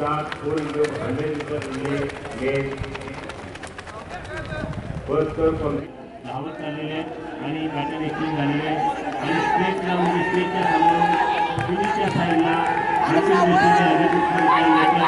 start four into 100 meter relay game. First turn from धावत चाललेले आहेत आणि बॅटर एक्सचेंज झालेले आहे आणि स्ट्रेटला म्हणजे स्ट्रेटच्या समोर फिनिशच्या साईडला हातील मेशीनच्या लगेच उत्तर काही letter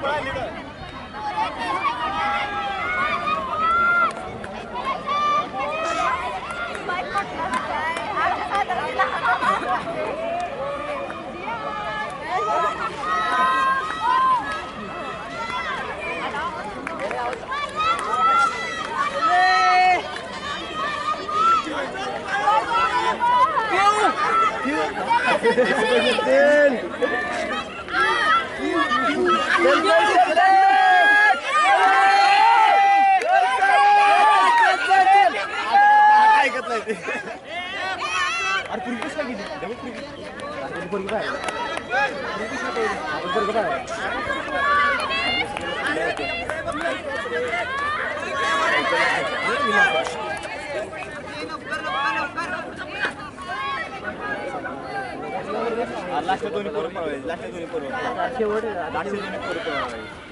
Bill! Bill! Bill! Letter C one letter Z letter G one letter W letter U last दोन्ही पोरं पळवायचे लास्ट दोन्ही पोरं लास्ट दोन्ही पोरं पळवायचे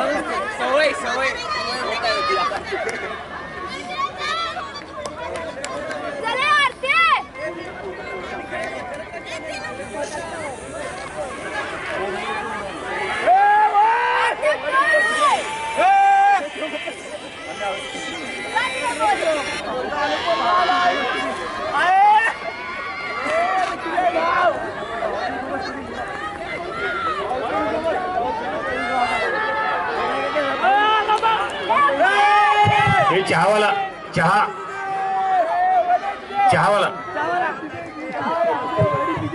守卫守卫我们我们 चहावाला चहा. चहावाला.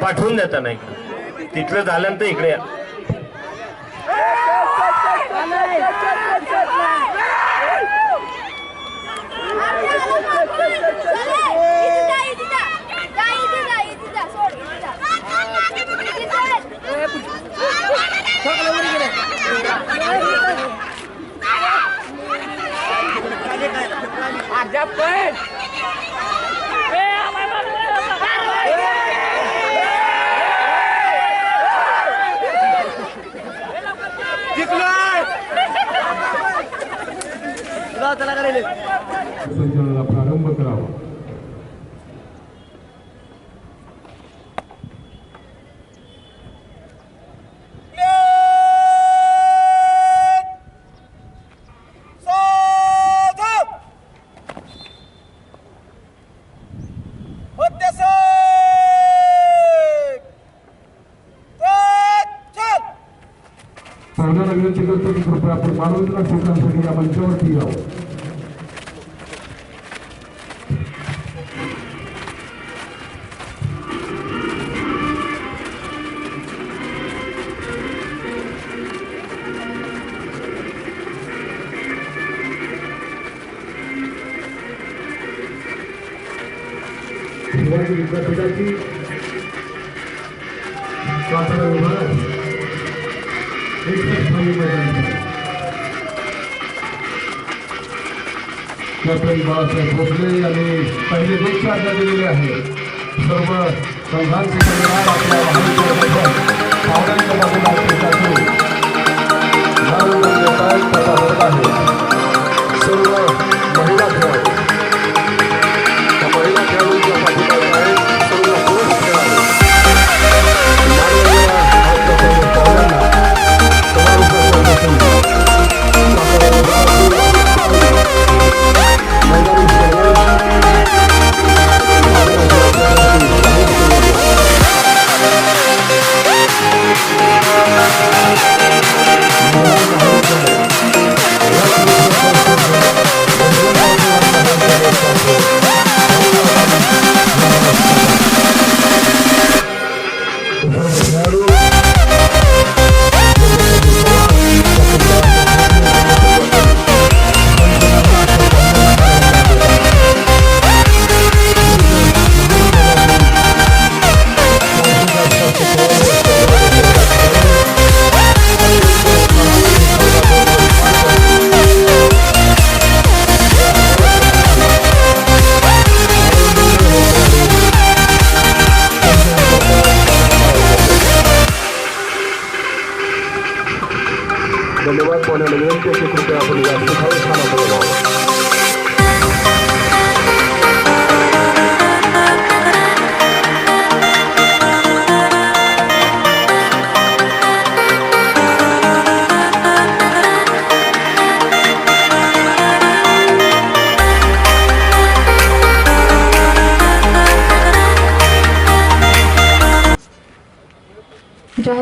पाठवून देता नाही. तिथलं झाल्यानंतर इकडे या. Ada pun. शिवाजी विद्यापीठाची सातारा विभागात एकच खाली मैदान आहे. कॅप्टन बाळासाहेब भोसले यांनी पहिले दोन आज्ञा दिलेले आहे सर्व संघांचे कर्णधार आपल्या महाविद्यालयाच्या पाहुण्यांच्या बाजूला असण्यासाठी मानवंदन देत आहेत, त्याचा वर्ग आहे.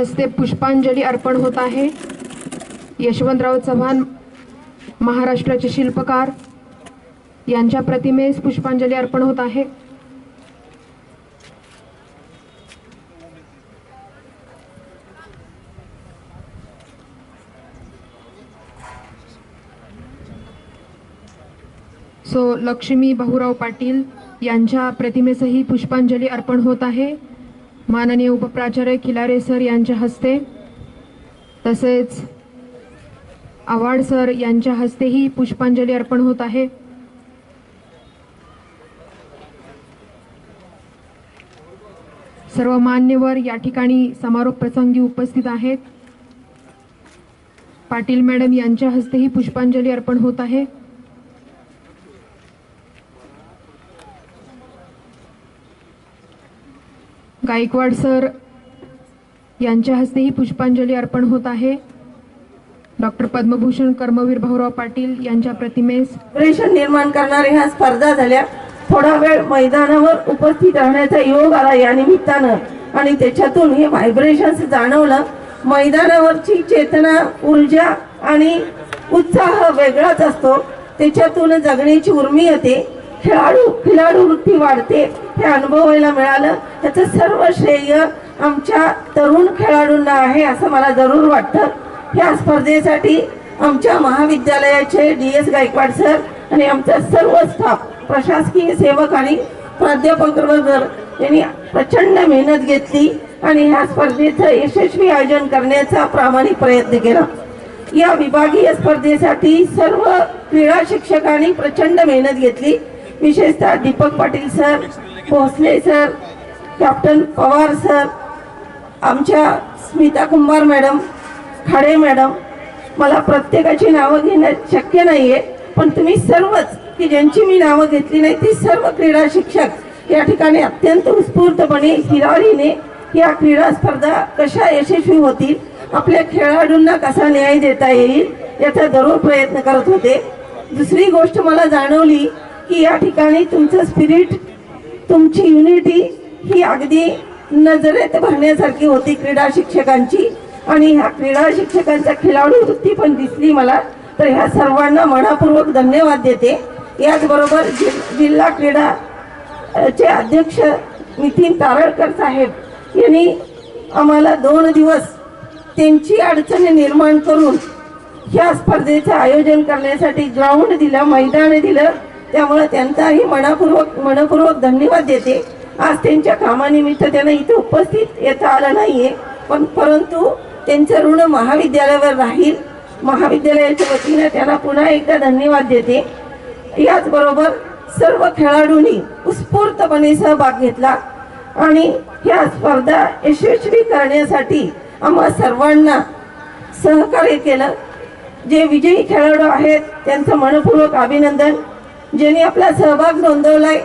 हस्ते पुष्पांजली अर्पण होत आहे. यशवंतराव चव्हाण महाराष्ट्राचे शिल्पकार यांच्या प्रतिमेस पुष्पांजली अर्पण होत आहे. सो लक्ष्मी भाऊराव पाटील यांच्या प्रतिमेसही पुष्पांजली अर्पण होत आहे. माननीय उपप्राचार्य खिलारे सर यांच्या हस्ते तसेच आव्हाड सर यांच्या हस्तेही पुष्पांजली अर्पण होत आहे. सर्व मान्यवर या ठिकाणी समारोप प्रसंगी उपस्थित आहेत. पाटील मॅडम यांच्या हस्तेही पुष्पांजली अर्पण होत आहे. गायकवाड सर यांच्या हस्तेही पुष्पांजली अर्पण होत आहे. डॉक्टर पद्मभूषण कर्मवीर भाऊराव पाटील यांच्या प्रतिमेस निर्माण करणाऱ्या ह्या स्पर्धा झाल्या. थोडा वेळ मैदानावर उपस्थित राहण्याचा योग आला या निमित्तानं. आणि त्याच्यातून हे व्हायब्रेशन्स जाणवलं. मैदानावरची चेतना ऊर्जा आणि उत्साह वेगळाच असतो. त्याच्यातून जगण्याची उर्मी येते. खेळाडू खिलाडू वृत्ती वाढते. हे अनुभवायला मिळालं. त्याचं सर्व श्रेय आमच्या तरुण खेळाडूंना आहे असं मला जरूर वाटतं. ह्या स्पर्धेसाठी आमच्या महाविद्यालयाचे डी एस गायकवाड सर आणि आमचा सर्व स्टाफ प्रशासकीय सेवक आणि प्राध्यापक वर्गर यांनी प्रचंड मेहनत घेतली आणि ह्या स्पर्धेचं यशस्वी आयोजन करण्याचा प्रामाणिक प्रयत्न केला. या विभागीय स्पर्धेसाठी सर्व क्रीडा शिक्षकांनी प्रचंड मेहनत घेतली. विशेषतः Deepak Patil sir Bhosale sir captain Pawar sir आमच्या स्मिता कुंभार मॅडम खाडे मॅडम मला प्रत्येकाची नावं घेणं शक्य नाही आहे पण तुम्ही सर्वच की ज्यांची मी नावं घेतली नाही ती सर्व क्रीडा शिक्षक या ठिकाणी अत्यंत उत्स्फूर्तपणे हिरारीने या क्रीडा स्पर्धा कशा यशस्वी होतील आपल्या खेळाडूंना कसा न्याय देता येईल याचा जरूर प्रयत्न करत होते. दुसरी गोष्ट मला जाणवली की या ठिकाणी तुमचं स्पिरिट तुमची युनिटी ही अगदी नजरेत भरण्यासारखी होती क्रीडा शिक्षकांची. आणि ह्या क्रीडा शिक्षकांच्या खेळाडू वृत्ती पण दिसली मला. तर ह्या सर्वांना मनापूर्वक धन्यवाद देते. याचबरोबर जि जिल्हा क्रीडा चे अध्यक्ष नितीन तारळकर साहेब यांनी आम्हाला दोन दिवस त्यांची अडचणी निर्माण करून ह्या स्पर्धेचं आयोजन करण्यासाठी ग्राउंड दिलं मैदान दिलं. त्यामुळे त्यांचाही मनापूर्वक मनपूर्वक धन्यवाद देते. आज त्यांच्या कामानिमित्त त्यांना इथे उपस्थित येता आलं नाहीये. पण परंतु त्यांचं ऋण महाविद्यालयावर राहील. महाविद्यालयाच्या वतीनं त्यांना पुन्हा एकदा धन्यवाद देते. याचबरोबर सर्व खेळाडूंनी उत्स्फूर्तपणे सहभाग घेतला. आणि ह्या स्पर्धा यशस्वी करण्यासाठी आम्हा सर्वांना सहकार्य केलं. जे विजयी खेळाडू आहेत त्यांचं मनपूर्वक अभिनंदन. ज्यांनी आपला सहभाग नोंदवलाय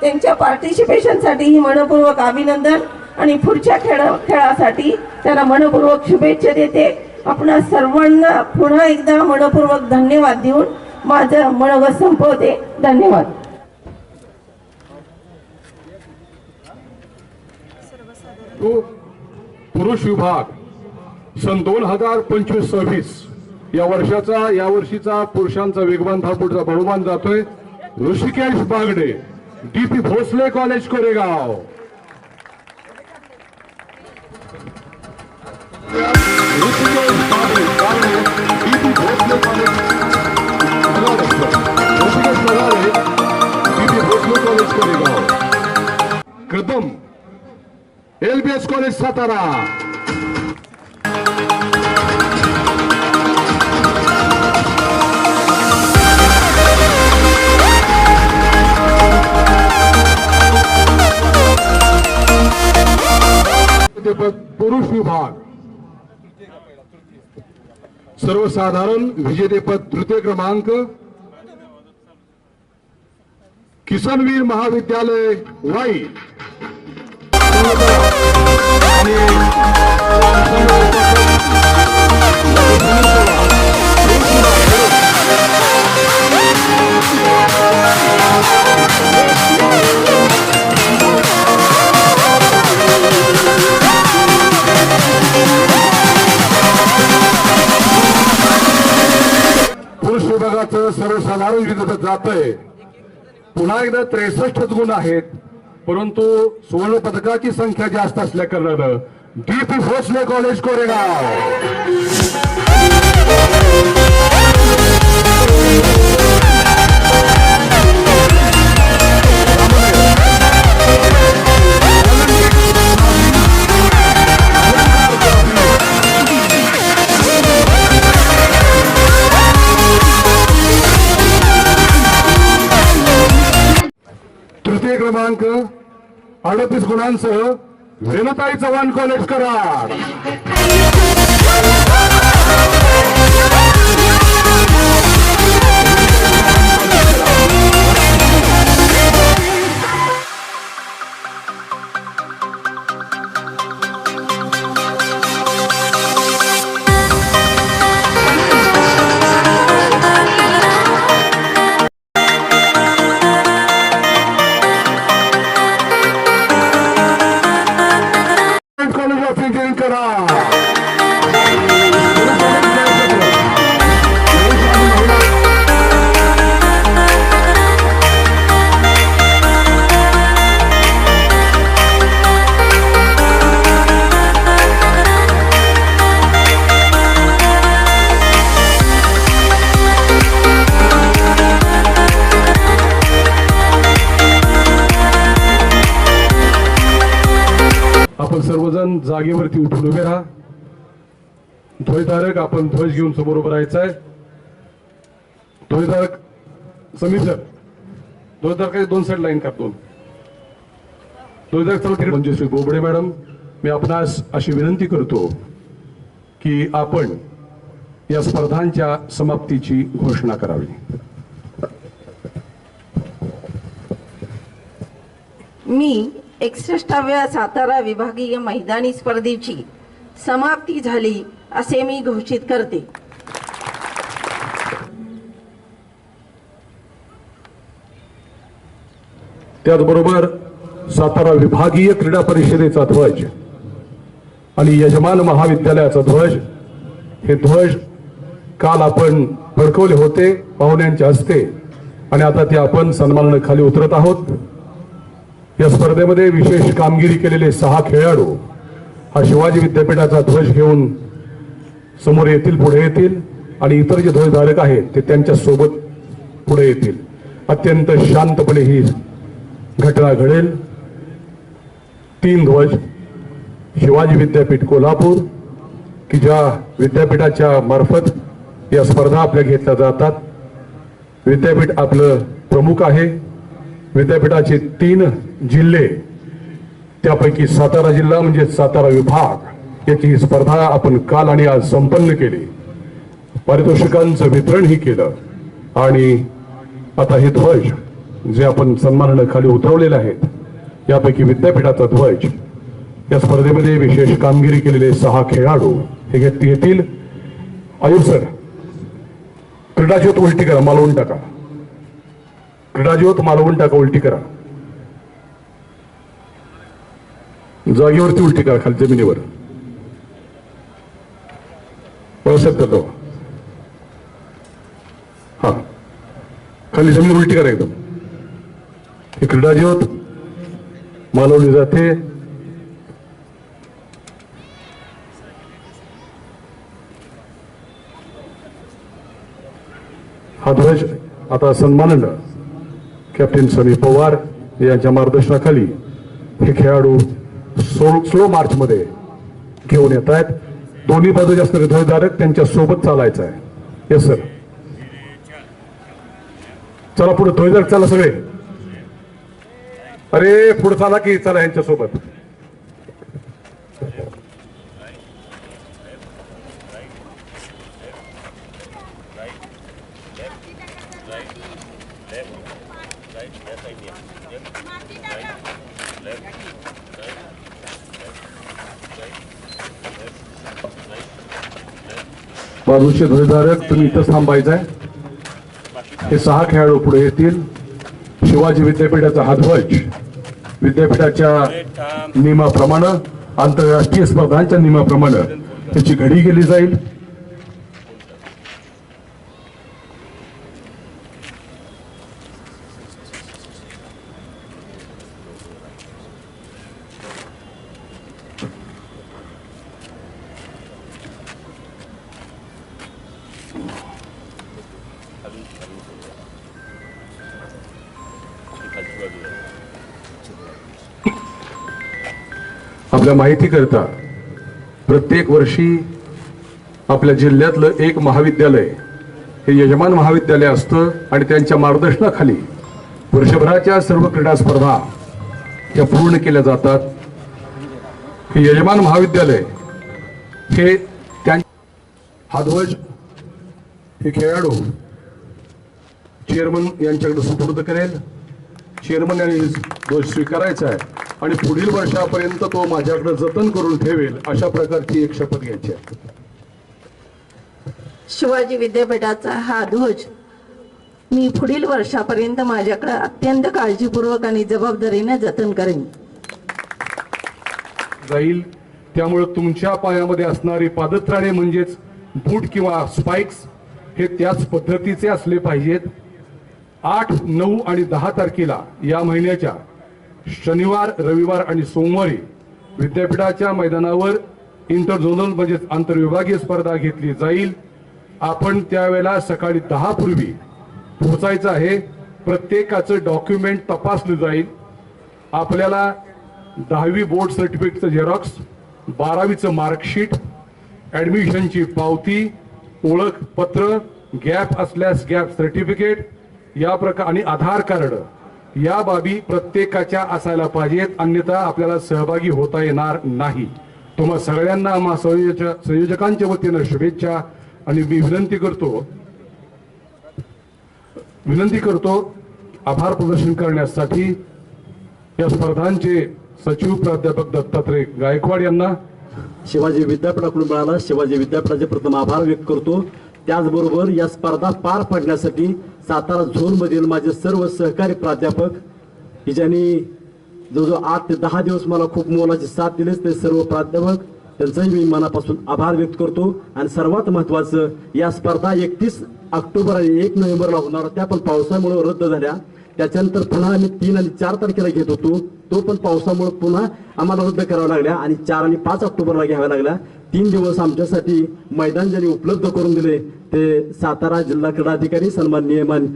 त्यांच्या पार्टिसिपेशनसाठीही मनपूर्वक अभिनंदन आणि पुढच्या खेळ खेळासाठी त्यांना मनपूर्वक शुभेच्छा देते. आपणा सर्वांना पुन्हा एकदा मनपूर्वक धन्यवाद देऊन माझं मनोगत संपवते. धन्यवाद. तो पुरुष विभाग सन दोन हजार पंचवीस सव्वीस या वर्षाचा या वर्षीचा पुरुषांचा वेगवान धावपुढचा बहुमान जातोय. Rishikesh Bagade D P Bhosale college Koregaon. Rishikesh Bagade Bagade Bhosale college. Rishikesh Lagade D Bhosale college Koregaon. Kadam LBS college Satara. अध्यक्षपद पुरुष विभाग. सर्वसाधारण विजेतेपद तृतीय क्रमांक. किसनवीर महाविद्यालय वाई. आणि विजेतेपद पुन्हा एकदा त्रेसष्टच गुण आहेत परंतु सुवर्ण पदकाची संख्या जास्त असल्या कारणानं D P Bhosale college Koregaon. क्रमांक अडतीस गुणांसह विनताई चव्हाण कॉलेज कराड இருக்கிறார் जागेवरती उठून उभे राहा. ध्वजधारक आपण ध्वज घेऊन समोर उभं राहायचं आहे. ध्वजधारक समीर सर. ध्वजधारकाचे दोन साईड लाईन करतो ध्वजधारक चला म्हणजे श्री बोबडे मॅडम मी आपणास अशी विनंती करतो की आपण या स्पर्धांच्या समाप्तीची घोषणा करावी. मी एकसष्टाव्या सातारा विभागीय मैदानी स्पर्धेची समाप्ती झाली असे मी घोषित करते. त्याचबरोबर सातारा विभागीय क्रीडा परिषदेचा ध्वज आणि यजमान महाविद्यालयाचा ध्वज हे ध्वज काल आपण फडकवले होते पाहुण्यांच्या हस्ते आणि आता ते आपण सन्मानाने खाली उतरत आहोत. या स्पर्धेमध्ये विशेष कामगिरी केलेले सहा खेळाडू हा शिवाजी विद्यापीठाचा ध्वज घेऊन समोर येतील पुढे येतील आणि इतर जे ध्वजधारक आहेत ते त्यांच्यासोबत पुढे येतील. अत्यंत शांतपणे ही घटना घडेल. तीन ध्वज शिवाजी विद्यापीठ कोल्हापूर की ज्या विद्यापीठाच्या मार्फत या स्पर्धा आपल्या घेतल्या जातात. विद्यापीठ आपलं प्रमुख आहे. विद्यापीठाचे तीन जिल्हे त्यापैकी सातारा जिल्हा म्हणजे सातारा विभाग याची ही स्पर्धा आपण काल आणि आज संपन्न केली. पारितोषिकांचं वितरणही केलं. आणि आता हे ध्वज जे आपण सन्मानानं खाली उतरवलेले आहेत यापैकी विद्यापीठाचा ध्वज. या स्पर्धेमध्ये विशेष कामगिरी केलेले सहा खेळाडू हे घेत येतील. आयुर सर क्रीडाज्योत उलटी करा मालवून टाका क्रीडाज्योत मालवून टाका उलटी करा? जागेवरती उलटी करा खाली जमिनीवर. व्यवस्थित करतो हा. खाली जमीन उलटी करा एकदम. ही क्रीडाज्योत मालवली जाते. हा ध्वज आता सन्मानंद कॅप्टन सनी पवार यांच्या मार्गदर्शनाखाली हे खेळाडू स्लो स्लो मार्चमध्ये घेऊन येत आहेत. दोन्ही बाजूचे असणारे ध्वजधारक त्यांच्यासोबत चालायचं आहे. येस सर चला पुढे ध्वजधारक चला सगळे. अरे पुढे चाला की चला यांच्या बाजूचे ध्वजधारक तुम्ही इथं थांबायचं आहे हे सहा खेळाडू पुढे येतील. शिवाजी विद्यापीठाचा हा ध्वज विद्यापीठाच्या नियमाप्रमाणे आंतरराष्ट्रीय स्पर्धांच्या नियमाप्रमाणे त्याची घडी केली जाईल. आपल्या माहिती करता प्रत्येक वर्षी आपल्या जिल्ह्यातलं एक महाविद्यालय हे यजमान महाविद्यालय असतं आणि त्यांच्या मार्गदर्शनाखाली वर्षभराच्या सर्व क्रीडा स्पर्धा या पूर्ण केल्या जातात. हे यजमान महाविद्यालय हे त्यां हा ध्वज हे खेळाडू चेअरमन यांच्याकडे सुपूर्द करेल. चेअरमन यांनी ध्वज स्वीकारायचा आहे. आणि पुढील वर्षापर्यंत तो माझ्याकडे जतन करून ठेवेल अशा प्रकारची एक शपथ घ्यायची आहे. शिवाजी विद्यापीठाचा हा ध्वज मी पुढील वर्षापर्यंत माझ्याकडे अत्यंत काळजीपूर्वक आणि जबाबदारीने जतन करेन. जाईल. त्यामुळे तुमच्या पायामध्ये असणारे पादत्राणे म्हणजेच बूट किंवा स्पाइक्स हे त्याच पद्धतीचे असले पाहिजेत. आठ नऊ आणि दहा तारखेला या महिन्याच्या शनिवार रविवार आणि सोमवारी विद्यापीठाच्या मैदानावर इंटरझोनल म्हणजेच आंतरविभागीय स्पर्धा घेतली जाईल. आपण त्यावेळेला सकाळी दहा पूर्वी पोहोचायचं आहे. प्रत्येकाचं डॉक्युमेंट तपासलं जाईल. आपल्याला दहावी बोर्ड सर्टिफिकेटचं झेरॉक्स बारावीचं मार्कशीट ॲडमिशनची पावती ओळखपत्र गॅप असल्यास गॅप सर्टिफिकेट या प्रकार आणि आधार कार्ड या बाबी प्रत्येकाच्या असायला पाहिजेत अन्यथा आपल्याला सहभागी होता येणार नाही. तुम्हा सगळ्यांना आम्हा संयोजक संयोजकांच्या वतीनं शुभेच्छा आणि मी विनंती करतो विनंती करतो आभार प्रदर्शन करण्यासाठी या स्पर्धांचे सचिव प्राध्यापक दत्तात्रय गायकवाड यांना शिवाजी विद्यापीठाकडून मिळाला शिवाजी विद्यापीठाचे प्रथम आभार व्यक्त करतो. त्याचबरोबर या स्पर्धा पार पाडण्यासाठी सातारा झोनमधील माझे सर्व सहकारी प्राध्यापक की ज्यांनी जवळजवळ आठ ते दहा दिवस मला खूप मोलाची साथ दिलीच ते सर्व प्राध्यापक त्यांचाही मी मनापासून आभार व्यक्त करतो. आणि सर्वात महत्वाचं या स्पर्धा एकतीस ऑक्टोबर आणि एक नोव्हेंबरला होणार. त्या पण पावसामुळे रद्द झाल्या. त्याच्यानंतर पुन्हा आम्ही तीन आणि चार तारखेला घेत होतो. तो पण पावसामुळे पुन्हा आम्हाला रद्द करावा लागल्या आणि चार आणि पाच ऑक्टोबरला घ्याव्या लागल्या. तीन दिवस आमच्यासाठी मैदान ज्यांनी उपलब्ध करून दिले. ते सातारा जिल्हा क्रीडाधिकारी सन्मान नियमान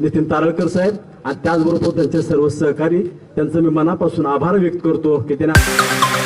नितीन तारळकर साहेब आणि त्याचबरोबर त्यांचे सर्व सहकारी त्यांचं मी मनापासून आभार व्यक्त करतो. की त्यांना